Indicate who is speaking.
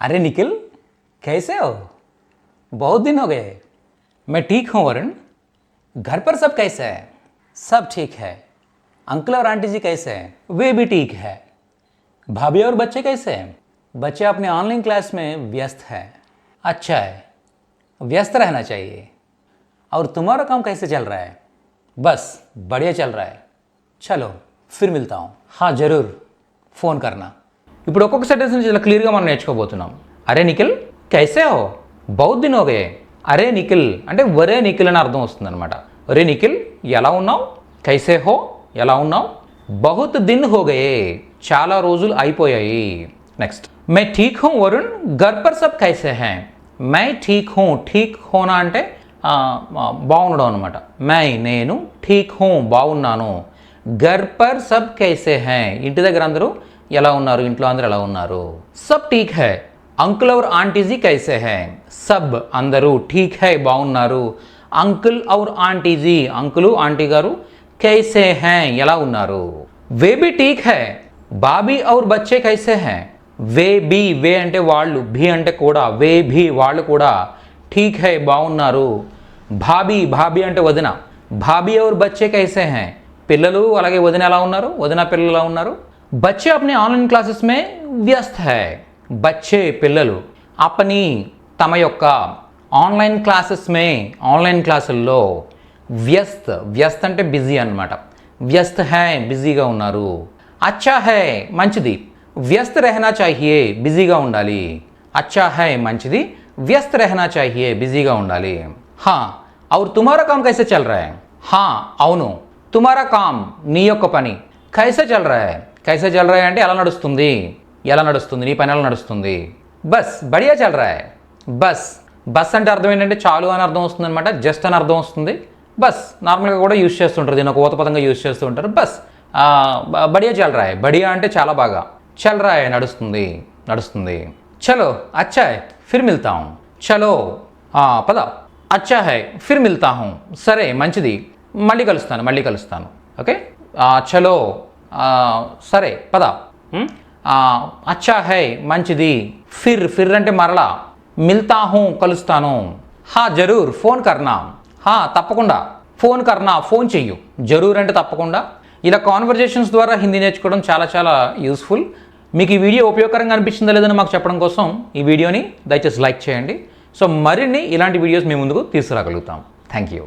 Speaker 1: अरे निखिल, कैसे हो? बहुत दिन हो गए। मैं ठीक हूँ, वरुण। घर पर सब कैसे हैं? सब ठीक है। अंकल और आंटी जी कैसे हैं? वे भी ठीक है। भाभी और बच्चे कैसे हैं? बच्चे अपने ऑनलाइन क्लास में व्यस्त है। अच्छा है। व्यस्त रहना चाहिए। और तुम्हारा काम कैसे चल रहा है? बस, बढ़िया चल रहा है। चलो, फिर मिलता हूँ। हाँ ज़रूर। फ़ोन करना। ఇప్పుడు ఒక్కొక్క సెంటెన్స్ నుంచి ఇలా క్లియర్గా మనం నేర్చుకోబోతున్నాం. అరే నిఖిల్ కైసే హో? బౌత్ దిన్ అరే నిఖిల్ అంటే వరే నిఖిల్ అని అర్థం వస్తుంది అనమాట ఒరే నిఖిల్ ఎలా ఉన్నావు? కైసే హో ఎలా ఉన్నావు? బహుత్ దిన్ హోగయే చాలా రోజులు అయిపోయాయి. నెక్స్ట్ మే ఠీక్ హోం వరుణ్? గర్ పర్ సబ్ కైసే హే. మై ఠీక్ హోం ఠీక్ హోనా అంటే బాగుండడం అనమాట మై నేను ఠీక్ హోం బాగున్నాను. గర్ పర్ సబ్ కైసే హే. ఇంటి దగ్గర అందరూ ఎలా ఉన్నారు? ఇంట్లో అందరూ ఎలా ఉన్నారు? సబ్ ఠీక్ హై. అంకుల్ అవర్ ఆంటీజీ కైసే హై? సబ్ అందరూ ఠీక్ హై బాగున్నారు. అంకుల్ ఔర్ ఆంటీజీ అంకులు ఆంటీ గారు కైసే హై ఎలా ఉన్నారు? వే బి ఠీక్ హై. బాబీ ఔర్ బచ్చే కైసే హై. వే బి వే అంటే వాళ్ళు భీ అంటే కూడా వే భీ వాళ్ళు కూడా ఠీక్ హై బాగున్నారు. భాబీ భాబీ అంటే వదిన. భాబీ ఔర్ బచ్చే కైసే హై. పిల్లలు అలాగే వదిన ఎలా ఉన్నారు? వదిన పిల్లలు ఎలా ఉన్నారు? బచ్చే అప్నే ఆన్లైన్ క్లాసెస్ మే వ్యస్త హై బచ్చే పిల్లలు అపని తమ యొక్క ఆన్లైన్ క్లాసెస్ మే ఆన్లైన్ క్లాసుల్లో వ్యస్త వ్యస్త అంటే బిజీ అన్నమాట। వ్యస్త హై బిజీగా ఉన్నారు। అచ్చా హై మంచిది। వ్యస్త రెహనా చాహియే బిజీగా ఉండాలి। అచ్చా హై మంచిది। వ్యస్త రెహనా చాహియే బిజీగా ఉండాలి। హా అవురు తుమారా కామ్ కైసే చల్ రా హా అవును। తుమారా కామ్ నీ యొక్క పని కైసా చల్ కైసా హై చల్ అంటే ఎలా నడుస్తుంది ఎలా నడుస్తుంది నీ పని ఎలా నడుస్తుంది బస్ బడియా చల్ బస్ బస్ అంటే అర్థం ఏంటంటే చాలు అని అర్థం వస్తుంది అనమాట జస్ట్ అని అర్థం వస్తుంది. బస్ నార్మల్గా కూడా యూజ్ చేస్తుంటారు. దీని ఒక ఊతపదంగా యూజ్ చేస్తూ ఉంటారు బస్ బడియా చల్ రాయ్ బడియా అంటే చాలా బాగా. చల్ రాయ్ నడుస్తుంది నడుస్తుంది. చలో అచ్చాయ్ ఫిర్ మిల్తాం చలో పద. అచ్చా హై ఫిర్ మిల్తా సరే మంచిది. మళ్ళీ కలుస్తాను మళ్ళీ కలుస్తాను. ఓకే? చలో సరే పద. అచ్చా హై మంచిది. ఫిర్ ఫిర్ అంటే మరలా. మిల్తా హూ కలుస్తాను. హా జరూర్ ఫోన్ కర్నా. హా తప్పకుండా. ఫోన్ కర్నా ఫోన్ చెయ్యు. జరూర్ అంటే తప్పకుండా. ఇలా కాన్వర్జేషన్స్ ద్వారా హిందీ నేర్చుకోవడం చాలా చాలా యూస్ఫుల్ మీకు ఈ వీడియో ఉపయోగకరంగా అనిపించిందా లేదని మాకు చెప్పడం కోసం ఈ వీడియోని దయచేసి లైక్ చేయండి. సో మరిన్ని ఇలాంటి వీడియోస్ మీ ముందుకు తీసుకురాగలుగుతాం. Thank you